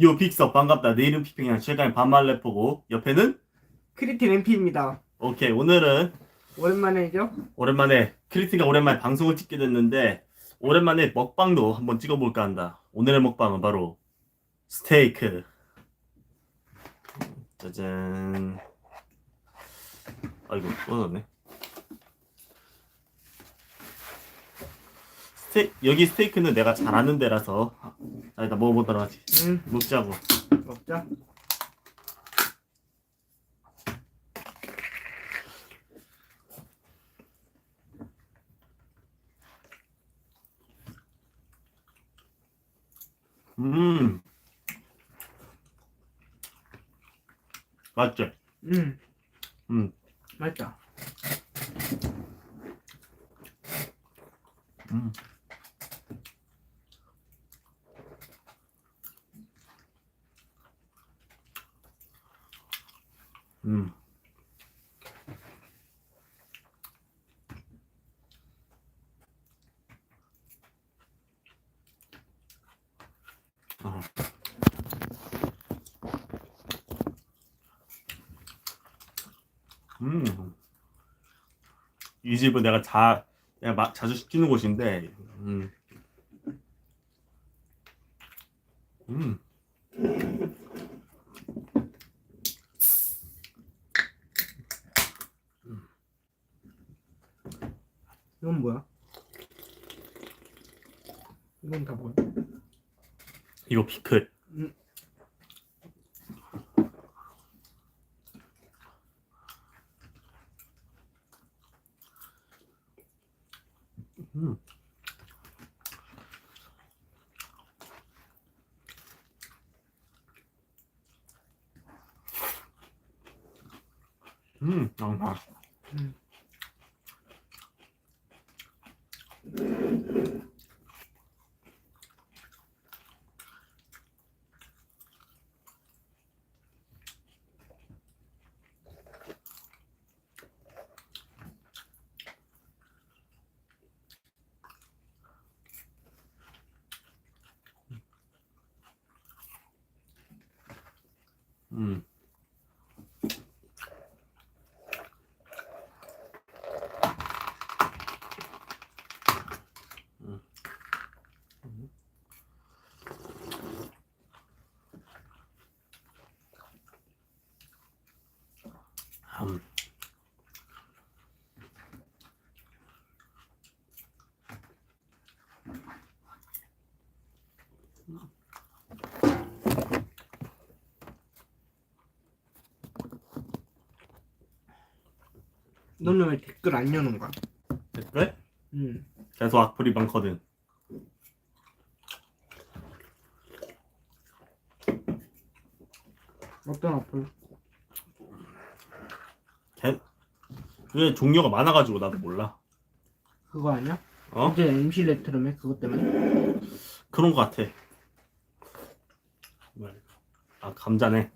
요 빅서 반갑다. 내 이름 피핑이랑 최강의 반말 래퍼고 옆에는 크리틴 MP입니다. 오케이 오늘은 오랜만에죠? 오랜만에 크리티가 오랜만에 방송을 찍게 됐는데 오랜만에 먹방도 한번 찍어볼까 한다. 오늘의 먹방은 바로 스테이크. 짜잔. 아이고 떨어졌네. 스테 여기 스테이크는 내가 잘 아는 데라서 자 일단 먹어보도록 하지. 응, 먹자고. 먹자. 음. 맞지? 응, 음. 맛있다. 음. 어. 음. 이 집은 내가 자, 내가 마, 자주 시키는 곳인데, 음. 음. 이건 뭐야? 이건 다 뭐야? 이거 피클. 음. 음. 음, 아, 음. 음. 음. 음. 음. 너는 왜 댓글 안 여는 거야? 댓글? 응. 계속 악플이 많거든. 어떤 어플? 개... 왜 종류가 많아가지고 나도 몰라. 그거 아니야? 어? 어제 MC 레트로맨 그것 때문에? 그런 거 같아. 아 감자네.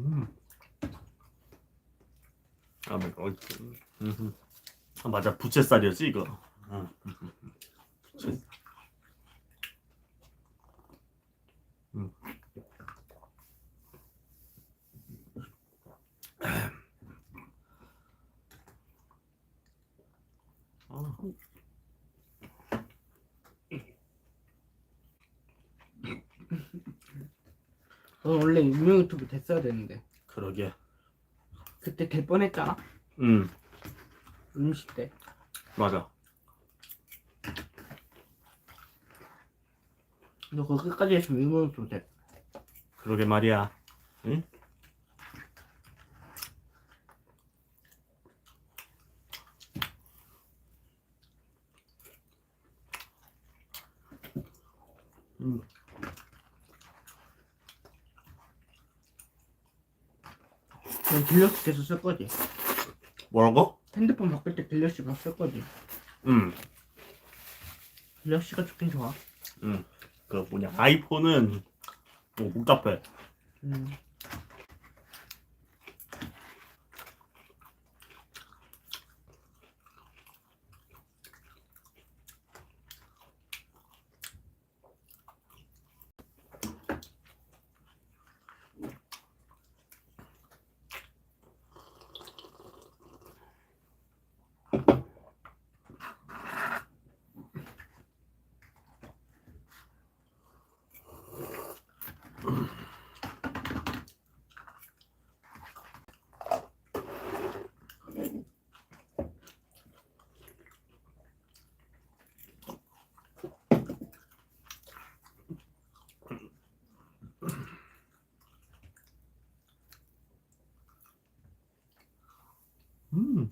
음. 아, 맞아. 어, 음. 아, 맞아. 부채살이었지 이거. 응. 부채. 너 원래 유명 유튜브 됐어야 되는데 그러게. 그때 될 뻔했잖아. 음, 음식 때. 맞아. 너 그거 끝까지 했으면 유명 유튜브 돼. 그러게 말이야. 응? 딜러스 계속 쓸 거지. 뭐라고? 핸드폰 바꿀 때 딜러스만 쓸 거지. 음, 딜러스가 좋긴 좋아. 음. 그 뭐냐 아이폰은 뭐 복잡해. 음.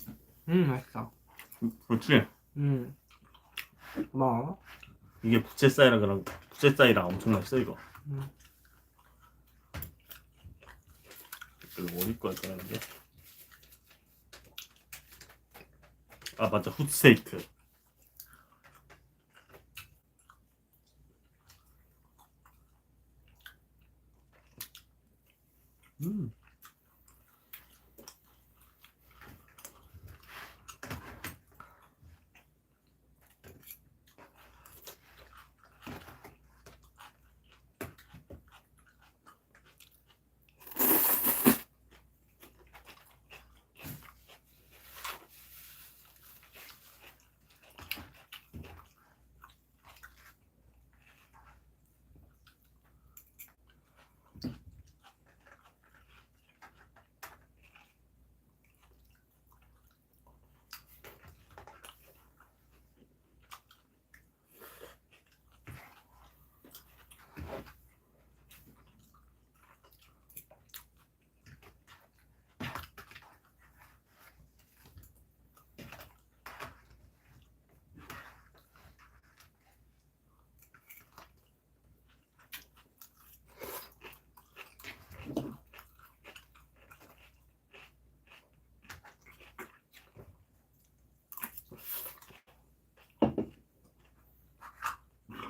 음, 음, 맛있어. 그렇지. 음. 뭐? 이게 부채 쌀이라 그런 부채 쌀이랑 엄청 맛있어 이거. 음. 이거 어디 거야 그러는 게? 아 맞아 훗스테이크. 음.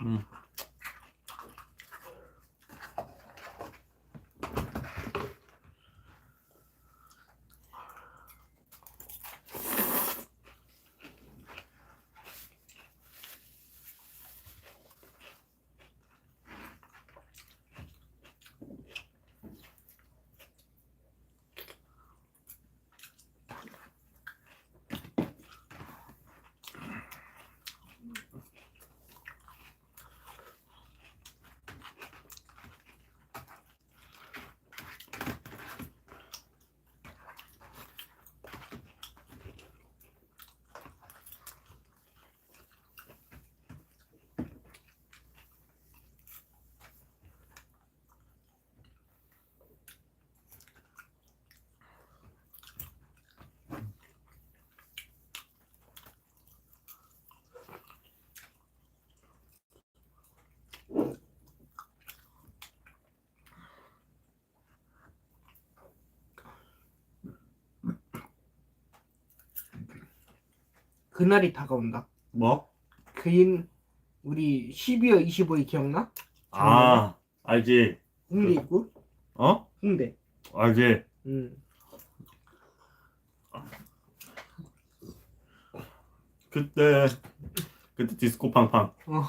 음. 그날이 다가온다. 뭐? 그인 우리 12월 25일 기억나? 아 알지. 홍대 있고 어? 홍대. 알지. 음. 그때 그때 디스코 팡팡. 어.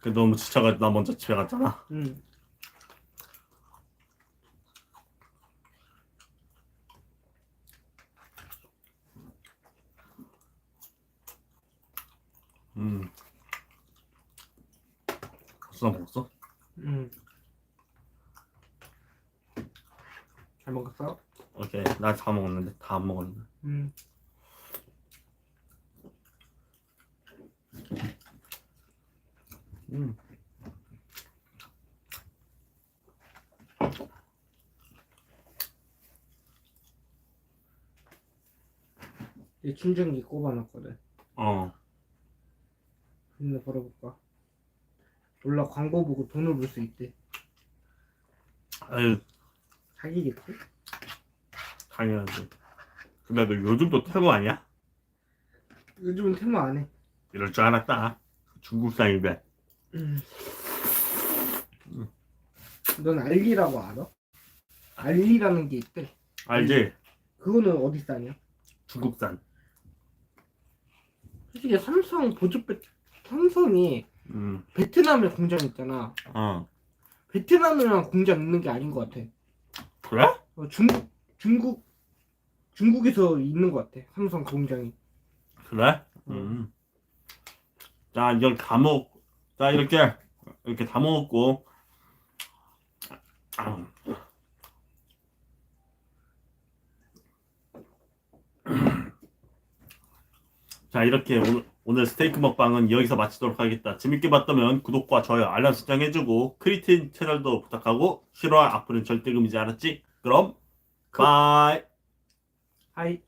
그 너무 지쳐가지고 나 먼저 집에 갔잖아. 음. 음. 다 먹었어? 음. 잘 먹었어? 오케이. 나 다 먹었는데 다 안 먹었는데. 음. 음. 내 충전기 꼽아놨거든. 어. 근데 벌어볼까? 몰라 광고 보고 돈을 벌 수 있대. 아유. 자기겠지? 당연하지. 근데 너 요즘도 태거 아니야? 요즘은 테마 안 해. 이럴 줄 알았다. 중국상인데. 음. 넌 알리라고 알아? 알리라는 게 있대. 알지? 그거는 어디 산이야? 중국산. 솔직히 삼성 보조배 삼성이 음. 베트남에 공장 있잖아. 어. 베트남이랑 공장 있는 게 아닌 것 같아. 그래? 어, 중국 중국 중국에서 있는 것 같아. 삼성 공장이. 그래? 음. 자, 이걸 다 먹, 자, 이렇게, 이렇게 다 먹었고. 아. 자, 이렇게 오늘, 오늘 스테이크 먹방은 여기서 마치도록 하겠다. 재밌게 봤다면 구독과 좋아요, 알람 설정 해주고, 크리틴 채널도 부탁하고, 싫어할 악플은 절대 금이지 알았지? 그럼, 바이! 하이.